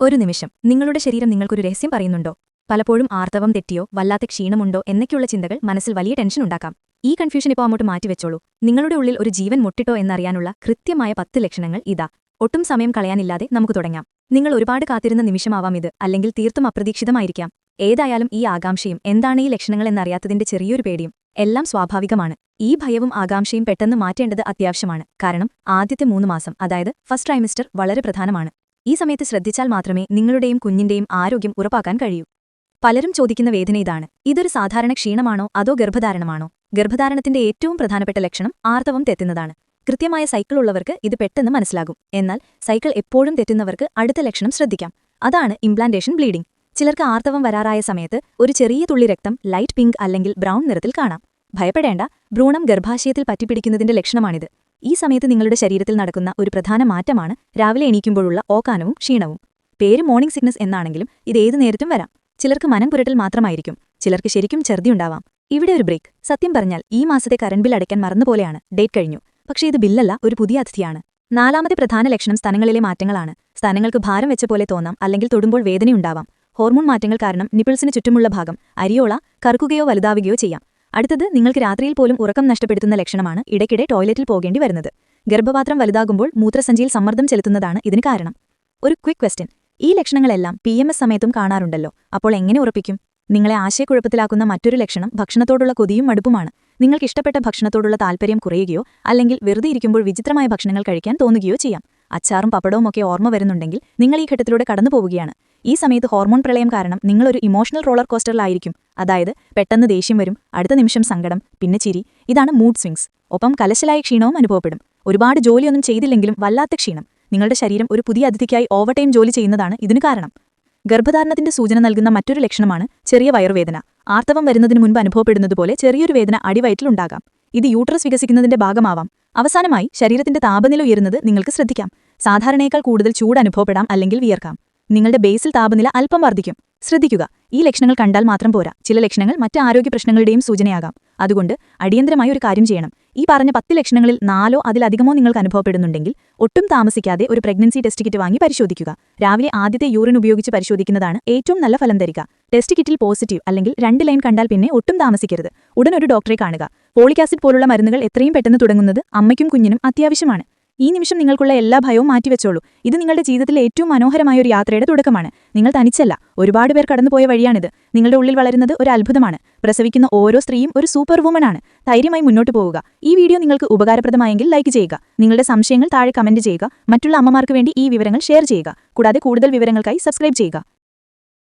ഒരു നിമിഷം. നിങ്ങളുടെ ശരീരം നിങ്ങൾക്കൊരു രഹസ്യം പറയുന്നുണ്ടോ? പലപ്പോഴും ആർത്തവം തെറ്റിയോ വല്ലാത്ത ക്ഷീണമുണ്ടോ എന്നൊക്കെയുള്ള ചിന്തകൾ മനസ്സിൽ വലിയ ടെൻഷൻ ഉണ്ടാക്കാം. ഈ കൺഫ്യൂഷൻ ഇപ്പോൾ അങ്ങോട്ട് മാറ്റിവെച്ചോളൂ നിങ്ങളുടെ ഉള്ളിൽ ഒരു ജീവൻ മുട്ടിട്ടോ എന്നറിയാനുള്ള കൃത്യമായ പത്ത് ലക്ഷണങ്ങൾ ഇതാ. ഒട്ടും സമയം കളയാനില്ലാതെ നമുക്ക് തുടങ്ങാം. നിങ്ങൾ ഒരുപാട് കാത്തിരുന്ന നിമിഷമാവാം ഇത്. അല്ലെങ്കിൽ തീർത്തും അപ്രതീക്ഷിതമായിരിക്കാം. ഏതായാലും ഈ ആകാംക്ഷയും എന്താണ് ഈ ലക്ഷണങ്ങൾ എന്നറിയാത്തതിന്റെ ചെറിയൊരു പേടിയും എല്ലാം സ്വാഭാവികമാണ്. ഈ ഭയവും ആകാംക്ഷയും പെട്ടെന്ന് മാറ്റേണ്ടത് അത്യാവശ്യമാണ്. കാരണം ആദ്യത്തെ മൂന്ന് മാസം അതായത് ഫസ്റ്റ് ട്രൈമിസ്റ്റർ വളരെ പ്രധാനമാണ്. ഈ സമയത്ത് ശ്രദ്ധിച്ചാൽ മാത്രമേ നിങ്ങളുടെയും കുഞ്ഞിന്റെയും ആരോഗ്യം ഉറപ്പാക്കാൻ കഴിയൂ. പലരും ചോദിക്കുന്ന വേദന ഇതാണ്. ഇതൊരു സാധാരണ ക്ഷീണമാണോ അതോ ഗർഭധാരണമാണോ? ഗർഭധാരണത്തിന്റെ ഏറ്റവും പ്രധാനപ്പെട്ട ലക്ഷണം ആർത്തവം തെറ്റുന്നതാണ്. കൃത്യമായ സൈക്കിൾ ഉള്ളവർക്ക് ഇത് പെട്ടെന്ന് മനസ്സിലാകും. എന്നാൽ സൈക്കിൾ എപ്പോഴും തെറ്റുന്നവർക്ക് അടുത്ത ലക്ഷണം ശ്രദ്ധിക്കാം. അതാണ് ഇംപ്ലാന്റേഷൻ ബ്ലീഡിംഗ്. ചിലർക്ക് ആർത്തവം വരാറായ സമയത്ത് ഒരു ചെറിയ തുള്ളി രക്തം ലൈറ്റ് പിങ്ക് അല്ലെങ്കിൽ ബ്രൗൺ നിറത്തിൽ കാണാം. ഭയപ്പെടേണ്ട. ഭ്രൂണം ഗർഭാശയത്തിൽ പറ്റിപ്പിടിക്കുന്നതിന്റെ ലക്ഷണമാണിത്. ഈ സമയത്ത് നിങ്ങളുടെ ശരീരത്തിൽ നടക്കുന്ന ഒരു പ്രധാന മാറ്റമാണ് രാവിലെ എണീക്കുമ്പോഴുള്ള ഓക്കാനവും ക്ഷീണവും. പേര് മോർണിംഗ് സിക്നസ് എന്നാണെങ്കിലും ഇത് ഏതു നേരത്തും വരാം. ചിലർക്ക് മനം പുരട്ടൽ മാത്രമായിരിക്കും. ചിലർക്ക് ശരിക്കും ഛർദിയുണ്ടാവാം ഇവിടെ ഒരു ബ്രേക്ക്. സത്യം പറഞ്ഞാൽ ഈ മാസത്തെ കറണ്ട് ബിൽ അടയ്ക്കാൻ മറന്നുപോലെയാണ്. ഡേറ്റ് കഴിഞ്ഞു. പക്ഷേ ഇത് ബില്ലല്ല ഒരു പുതിയ അതിഥിയാണ്. നാലാമത്തെ പ്രധാന ലക്ഷണം സ്ഥലങ്ങളിലെ മാറ്റങ്ങളാണ്. സ്ഥലങ്ങൾക്ക് ഭാരം വെച്ച പോലെ തോന്നാം അല്ലെങ്കിൽ തൊടുമ്പോൾ വേദനയുണ്ടാവാം. ഹോർമോൺ മാറ്റങ്ങൾ കാരണം നിപ്പിൾസിന് ചുറ്റുമുള്ള ഭാഗം അരിയോള കറുക്കുകയോ വലുതാവുകയോ ചെയ്യാം. അടുത്തത് നിങ്ങൾക്ക് രാത്രിയിൽ പോലും ഉറക്കം നഷ്ടപ്പെടുത്തുന്ന ലക്ഷണമാണ് ഇടയ്ക്കിടെ ടോയ്ലറ്റിൽ പോകേണ്ടി വരുന്നത്. ഗർഭപാത്രം വലുതാകുമ്പോൾ മൂത്രസഞ്ചിയിൽ സമ്മർദ്ദം ചെലുത്തുന്നതാണ് ഇതിന് കാരണം. ഒരു ക്വിക്ക് ക്വസ്റ്റ്യൻ. ഈ ലക്ഷണങ്ങളെല്ലാം പി എം എസ് സമയത്തും കാണാറുണ്ടല്ലോ. അപ്പോൾ എങ്ങനെ ഉറപ്പിക്കും? നിങ്ങളെ ആശയക്കുഴപ്പത്തിലാക്കുന്ന മറ്റൊരു ലക്ഷണം ഭക്ഷണത്തോടുള്ള കൊതിയും മടുപ്പുമാണ്. നിങ്ങൾക്ക് ഇഷ്ടപ്പെട്ട ഭക്ഷണത്തോടുള്ള താൽപ്പര്യം കുറയുകയോ അല്ലെങ്കിൽ വെറുതെ ഇരിക്കുമ്പോൾ വിചിത്രമായ ഭക്ഷണങ്ങൾ കഴിക്കാൻ തോന്നുകയോ ചെയ്യാം. അച്ചാറും പപ്പടവും ഒക്കെ ഓർമ്മ വരുന്നുണ്ടെങ്കിൽ നിങ്ങൾ ഈ ഘട്ടത്തിലൂടെ കടന്നു പോവുകയാണ്. ഈ സമയത്ത് ഹോർമോൺ പ്രളയം കാരണം നിങ്ങളൊരു ഇമോഷണൽ റോളർ കോസ്റ്ററിലായിരിക്കും അതായത് പെട്ടെന്ന് ദേഷ്യം വരും അടുത്ത നിമിഷം സങ്കടം പിന്നെ ചിരി. ഇതാണ് മൂഡ് സ്വിങ്സ് ഒപ്പം കലശലായ ക്ഷീണവും അനുഭവപ്പെടും. ഒരുപാട് ജോലിയൊന്നും ചെയ്തില്ലെങ്കിലും വല്ലാത്ത ക്ഷീണം. നിങ്ങളുടെ ശരീരം ഒരു പുതിയ അതിഥിക്കായി ഓവർടൈം ജോലി ചെയ്യുന്നതാണ് ഇതിന് കാരണം. ഗർഭധാരണത്തിന്റെ സൂചന നൽകുന്ന മറ്റൊരു ലക്ഷണമാണ് ചെറിയ വയറുവേദന. ആർത്തവം വരുന്നതിന് മുൻപ് അനുഭവപ്പെടുന്നതുപോലെ ചെറിയൊരു വേദന അടിവയറ്റിലുണ്ടാകാം ഇത് യൂട്രസ് വികസിക്കുന്നതിന്റെ ഭാഗമാവാം. അവസാനമായി ശരീരത്തിന്റെ താപനില ഉയരുന്നത് നിങ്ങൾക്ക് ശ്രദ്ധിക്കാം. സാധാരണയേക്കാൾ കൂടുതൽ ചൂട് അനുഭവപ്പെടാം അല്ലെങ്കിൽ വിയർക്കാം. നിങ്ങളുടെ ബേസിൽ താപനില അല്പം വർദ്ധിക്കും. ശ്രദ്ധിക്കുക ഈ ലക്ഷണങ്ങൾ കണ്ടാൽ മാത്രം പോരാ. ചില ലക്ഷണങ്ങൾ മറ്റ് ആരോഗ്യ പ്രശ്നങ്ങളുടെയും സൂചനയാകാം. അതുകൊണ്ട് അടിയന്തരമായി ഒരു കാര്യം ചെയ്യണം. ഈ പറഞ്ഞ പത്ത് ലക്ഷണങ്ങളിൽ നാലോ അതിലധികമോ നിങ്ങൾക്ക് അനുഭവപ്പെടുന്നുണ്ടെങ്കിൽ ഒട്ടും താമസിക്കാതെ ഒരു പ്രഗ്നൻസി ടെസ്റ്റ് കിറ്റ് വാങ്ങി പരിശോധിക്കുക. രാവിലെ ആദ്യത്തെ യൂറിൻ ഉപയോഗിച്ച് പരിശോധിക്കുന്നതാണ് ഏറ്റവും നല്ല ഫലം തരിക. ടെസ്റ്റ് കിറ്റിൽ പോസിറ്റീവ് അല്ലെങ്കിൽ രണ്ട് ലൈൻ കണ്ടാൽ പിന്നെ ഒട്ടും താമസിക്കരുത്. ഉടൻ ഒരു ഡോക്ടറെ കാണുക. പോളിക് ആസിഡ് പോലുള്ള മരുന്നുകൾ എത്രയും പെട്ടെന്ന് തുടങ്ങുന്നത് അമ്മയ്ക്കും കുഞ്ഞിനും അത്യാവശ്യമാണ്. ഈ നിമിഷം നിങ്ങൾക്കുള്ള എല്ലാ ഭയവും മാറ്റിവെച്ചോളൂ ഇത് നിങ്ങളുടെ ജീവിതത്തിലെ ഏറ്റവും മനോഹരമായ ഒരു യാത്രയുടെ തുടക്കമാണ്. നിങ്ങൾ തനിച്ചല്ല ഒരുപാട് പേർ കടന്നുപോയ വഴിയാണിത്. നിങ്ങളുടെ ഉള്ളിൽ വളരുന്നത് ഒരു അത്ഭുതമാണ്. പ്രസവിക്കുന്ന ഓരോ സ്ത്രീയും ഒരു സൂപ്പർ വുമണാണ്. ധൈര്യമായി മുന്നോട്ട് പോവുക. ഈ വീഡിയോ നിങ്ങൾക്ക് ഉപകാരപ്രദമായെങ്കിൽ ലൈക്ക് ചെയ്യുക. നിങ്ങളുടെ സംശയങ്ങൾ താഴെ കമന്റ് ചെയ്യുക. മറ്റുള്ള അമ്മമാർക്ക് വേണ്ടി ഈ വിവരങ്ങൾ ഷെയർ ചെയ്യുക. കൂടാതെ കൂടുതൽ വിവരങ്ങൾക്കായി സബ്സ്ക്രൈബ് ചെയ്യുക.